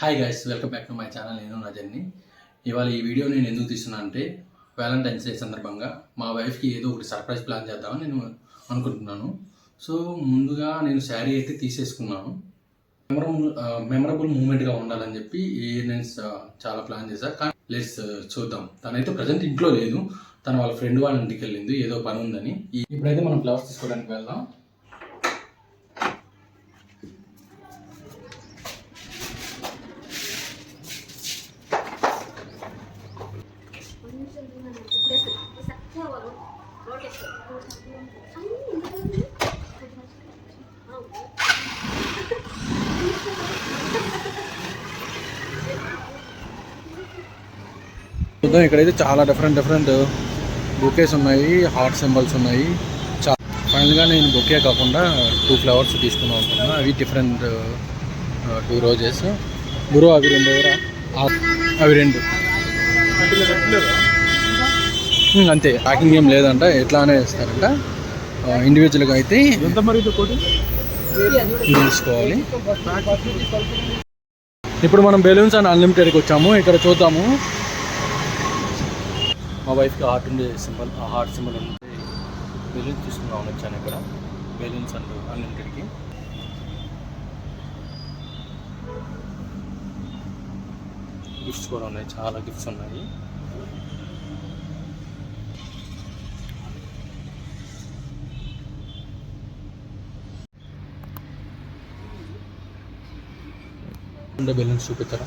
Hi guys welcome back to my channel నేను నా journey. ఇవాళ ఈ వీడియో నేను ఎందుకు తీస్తున్నా అంటే వ్యాలంటైన్స్ డే సందర్భంగా మా వైఫ్కి ఏదో ఒకటి సర్ప్రైజ్ ప్లాన్ చేద్దామని నేను అనుకుంటున్నాను. సో ముందుగా నేను శారీ అయితే తీసేసుకున్నాను. మెమరబుల్ మెమరబుల్ మూమెంట్గా ఉండాలని చెప్పి ఈ ఇయర్స్ చాలా ప్లాన్ చేశా. కానీ లెట్స్ చూద్దాం. తనైతే ప్రజెంట్ ఇంట్లో లేదు. తన వాళ్ళ ఫ్రెండ్ వాళ్ళ ఇంటికి వెళ్ళింది. ఏదో పని ఉందని. ఇప్పుడైతే మనం ఫ్లవర్స్ తీసుకోవడానికి వెళ్దాం. చూద్దాం ఇక్కడైతే చాలా డిఫరెంట్ డిఫరెంట్ బొకేస్ ఉన్నాయి హార్ట్ సింబల్స్ ఉన్నాయి. చా ఫైనల్గా నేను బొకే కాకుండా టూ ఫ్లవర్స్ తీసుకుందాం అనుకున్నా అవి డిఫరెంట్ టూ రోజెస్ గురువు అవి రెండు అవి రెండు. అంతే. ప్యాకింగ్ ఏం లేదంట. ఎట్లానే ఇస్తారంట ఇండివిజువల్గా అయితే ఎంత మరి తీసుకోవాలి. ఇప్పుడు మనం బెలూన్స్ అండ్ అన్లిమిటెడ్కి వచ్చాము. ఇక్కడ చూద్దాము. మా వైఫ్కి హార్ట్ ఉండే సింబల్ ఆ హార్ట్ సింబల్ ఉంటే బెలూన్స్ తీసుకుందాం వచ్చాను ఇక్కడ. Balloons and అన్లిమిటెడ్కి. గిఫ్ట్స్ కూడా ఉన్నాయి. చాలా గిఫ్ట్స్ ఉన్నాయి. ఉండే బెలూన్స్ చూపిస్తారా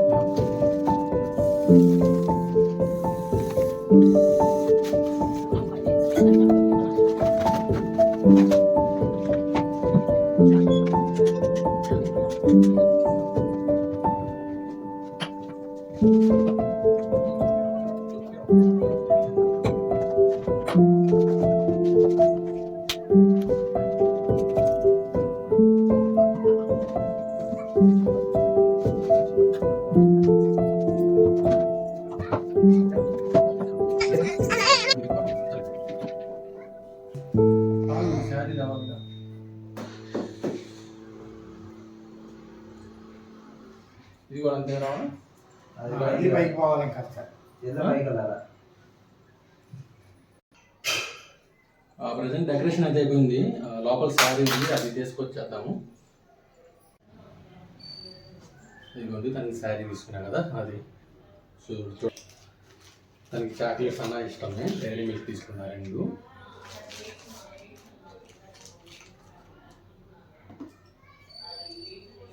Thank mm -hmm. you. ఇది కూడా అంతే రావా ఇది పైకి పోవాలి ఇంకా ప్రజెంట్ డెకరేషన్ అయితే అయిపోయింది. లోపల శారీ ఉంది. అది తీసుకొచ్చేద్దాము. ఇదిగోండి తనకి శారీ తీసుకున్నా కదా. అది తనకి చాక్లెట్స్ అన్న ఇష్టమే. డైరీ మిల్క్ తీసుకున్నా రెండు.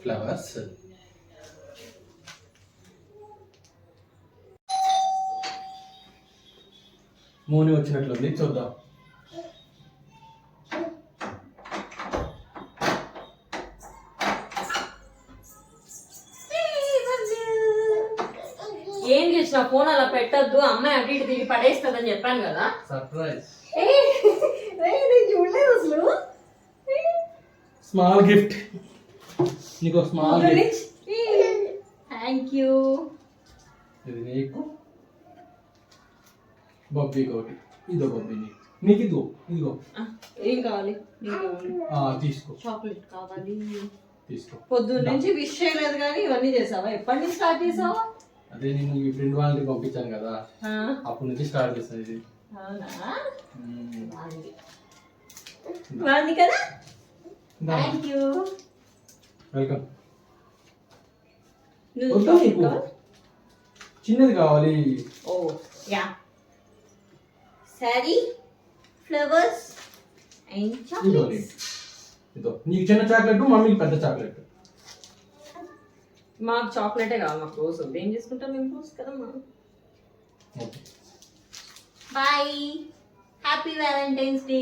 ఫ్లవర్స్ మూని వచ్చినట్లుంది. చూద్దాం. ఏం తెచ్చిన ఫోన్ అలా పెట్టొద్దు. అమ్మాయి అటు ఇటు తిరిగి పడేస్తుందని చెప్పాను కదా. సర్ప్రైజ్. చూడలేదు అసలు. Small gift. నీకు స్మాల్ గిఫ్ట్. Thank you. ఇది నీకు. బొబ్బీకి ఒకటి. ఇదో బొబ్బీ నీకు నీకు ఇదిగో ఇదిగో. ఏం కావాలి? తీసుకో. చాక్లెట్ కావాలి. తీసుకో. పొద్దున్న నుంచి విష్ చేయలేదు కానీ ఇవన్నీ చేసావా? ఎప్పటి నుంచి స్టార్ట్ చేసావా? అదే నేను మీ ఫ్రెండ్ వాళ్ళకి పంపించాను కదా. అప్పటి నుంచి స్టార్ట్ చేస్తాను ఇది. బాగుంది కదా? థ్యాంక్ యూ వెల్కమ్ నువ్వు? చిన్నది కావాలి. ఓ yeah. Sari flowers and chocolates ఇదో. నీకు చిన్న చాక్లెట్ మమ్మీకి పెద్ద చాక్లెట్ మాకు చాక్లెటే కావాలి మాకు రోజు ఏం చేసుకుంటాం మేము రోజు కదా మా బాయ్ హ్యాపీ వ్యాలంటైన్స్ డే